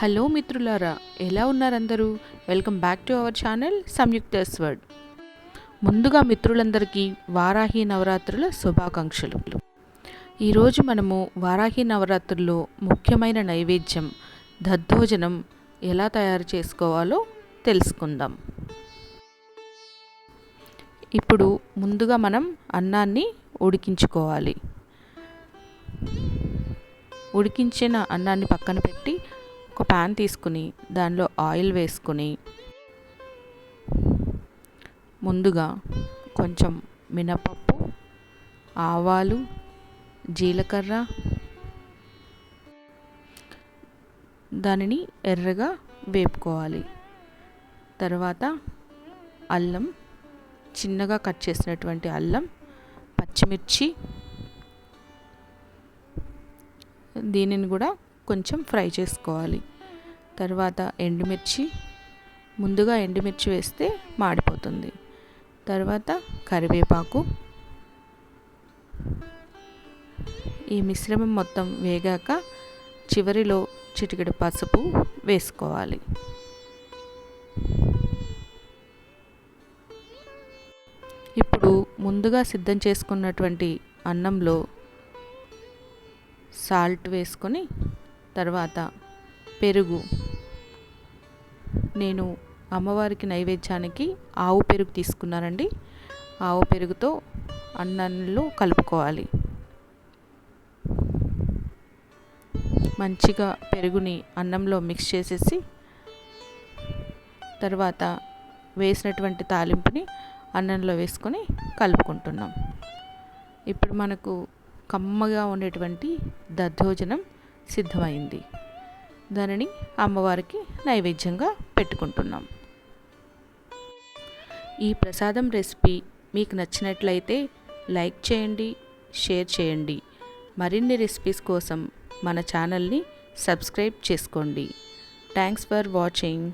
Hello మిత్రులారా ఎలా ఉన్నారందరూ? Welcome back to our channel Samyukta sword ముందుగా మిత్రులందరికీ వారాహి నవరాత్రుల శుభాకాంక్షలు. ఈరోజు మనము వారాహి నవరాత్రుల్లో ముఖ్యమైన నైవేద్యం దద్దోజనం ఎలా తయారు చేసుకోవాలో తెలుసుకుందాం. ఇప్పుడు ముందుగా మనం అన్నాన్ని ఉడికించుకోవాలి. ఉడికించిన అన్నాన్ని పక్కన పెట్టి ఒక ప్యాన్ తీసుకుని దానిలో ఆయిల్ వేసుకుని ముందుగా కొంచెం మినపప్పు ఆవాలు జీలకర్ర దానిని ఎర్రగా వేపుకోవాలి. తర్వాత అల్లం చిన్నగా కట్ చేసినటువంటి అల్లం పచ్చిమిర్చి దీనిని కూడా కొంచెం ఫ్రై చేసుకోవాలి. తర్వాత ఎండుమిర్చి ముందుగా ఎండుమిర్చి వేస్తే మాడిపోతుంది. తర్వాత కరివేపాకు. ఈ మిశ్రమం మొత్తం వేగాక చివరిలో చిటికెడు పసుపు వేసుకోవాలి. ఇప్పుడు ముందుగా సిద్ధం చేసుకున్నటువంటి అన్నంలో సాల్ట్ వేసుకొని తర్వాత పెరుగు. నేను అమ్మవారికి నైవేద్యానికి ఆవు పెరుగు తీసుకున్నానండి. ఆవు పెరుగుతో అన్నంలో కలుపుకోవాలి. మంచిగా పెరుగుని అన్నంలో మిక్స్ చేసేసి తర్వాత వేసినటువంటి తాలింపుని అన్నంలో వేసుకొని కలుపుకుంటున్నాం. ఇప్పుడు మనకు కమ్మగా ఉండేటువంటి దద్దోజనం సిద్ధమైంది. దానిని అమ్మవారికి నైవేద్యంగా పెట్టుకుంటున్నాం. ఈ ప్రసాదం రెసిపీ మీకు నచ్చినట్లయితే లైక్ చేయండి షేర్ చేయండి. మరిన్ని రెసిపీస్ కోసం మన ఛానల్ని సబ్స్క్రైబ్ చేసుకోండి. Thanks for watching.